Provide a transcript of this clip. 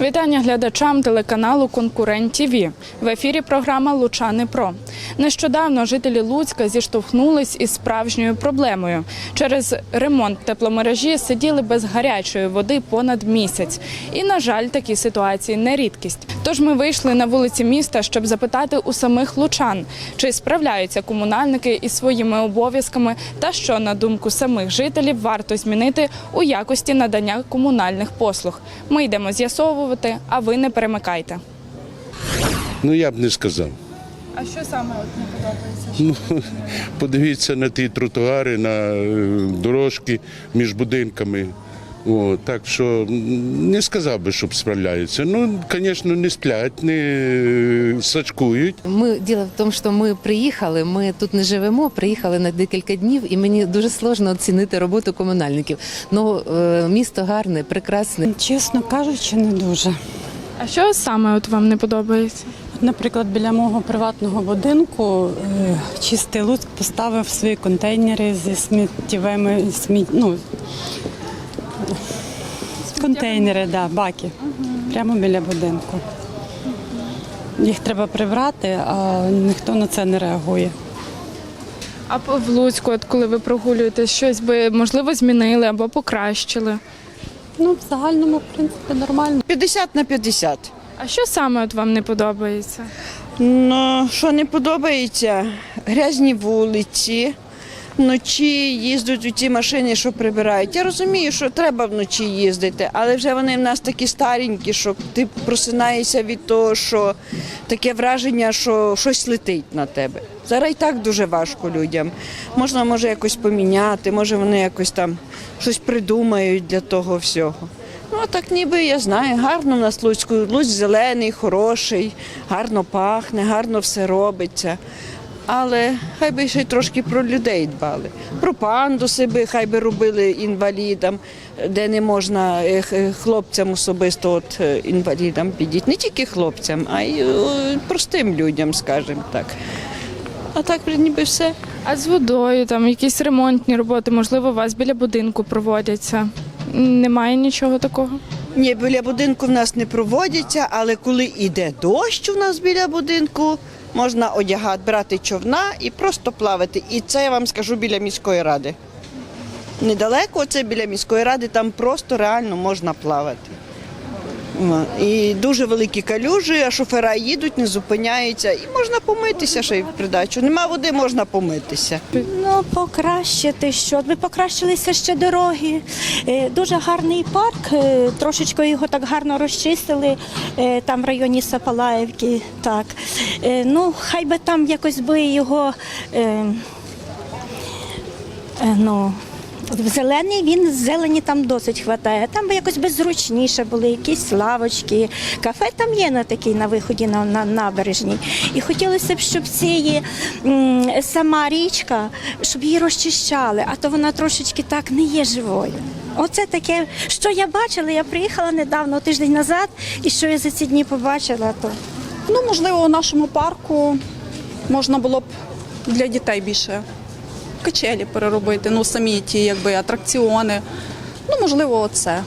Вітання глядачам телеканалу Конкурент ТІВІ. В ефірі програма Лучани Про. Нещодавно жителі Луцька зіштовхнулись із справжньою проблемою. Через ремонт тепломережі сиділи без гарячої води понад місяць. І, на жаль, такі ситуації не рідкість. Тож ми вийшли на вулиці міста, щоб запитати у самих лучан, чи справляються комунальники із своїми обов'язками та що, на думку самих жителів, варто змінити у якості надання комунальних послуг. Ми йдемо з'ясовувати, а ви не перемикайте. Ну я б не сказав. А що саме от не подобається? Ну, подивіться на ті тротуари, на е, дорожки між будинками. О, так що не сказав би, щоб справляються. Ну, звісно, не сплять, не е, сачкують. Ми діло в тому, що ми приїхали. Ми тут не живемо, приїхали на декілька днів, і мені дуже сложно оцінити роботу комунальників. Ну е, місто гарне, прекрасне. Чесно кажучи, не дуже. А що саме от вам не подобається? От, Наприклад, біля мого приватного будинку е, чистий Луцьк поставив свої контейнери зі сміттєвими сміт... ну, контейнери, да, баки. Прямо біля будинку. Їх треба прибрати, а ніхто на це не реагує. А в Луцьку, от коли ви прогулюєтесь, щось би можливо змінили або покращили. Ну, в загальному, в принципі, нормально. 50 на 50. А що саме от вам не подобається? Ну, що не подобається, грязні вулиці, вночі їздять у ті машини, що прибирають. Я розумію, що треба вночі їздити, але вже вони в нас такі старенькі, що ти просинаєшся від того, що таке враження, що щось летить на тебе. Зараз і так дуже важко людям. Можна може якось поміняти, може вони якось там щось придумають для того всього. Ну, так ніби я знаю, гарно в нас Луцьку. Луцьк зелений, хороший, гарно пахне, гарно все робиться. Але хай би ще й трошки про людей дбали. Про пандуси би хай би робили інвалідам, де не можна е, хлопцям особисто от е, інвалідам підійти. Не тільки хлопцям, а й е, простим людям, скажімо так. А так ніби все. А з водою, там якісь ремонтні роботи, можливо, у вас біля будинку проводяться. Немає нічого такого. Ні, біля будинку в нас не проводяться, але коли йде дощ у нас біля будинку, можна одягати, брати човна і просто плавати. І це я вам скажу біля міської ради. Недалеко це біля міської ради, там просто реально можна плавати. І дуже великі калюжі, а шофера їдуть, не зупиняються, і можна помитися ще й в придачу. Нема води, можна помитися. Ну, покращити що? Ви покращилися ще дороги. Е, Дуже гарний парк. е, Трошечки його так гарно розчистили е, там в районі Сапалаївки. Так. Ну, хай би там якось би його. Ну, зелений він зелені там досить вистачає. Там би якось би зручніше були, якісь лавочки. Кафе там є на такій на виході на, на набережній. І хотілося б, щоб цієї сама річка, щоб її розчищали, а то вона трошечки так не є живою. Оце таке, що я бачила, я приїхала недавно, тиждень назад, і що я за ці дні побачила, то Ну, можливо, у нашому парку можна було б для дітей більше качелі переробити, ну самі ті якби атракціони. Ну, можливо, оце.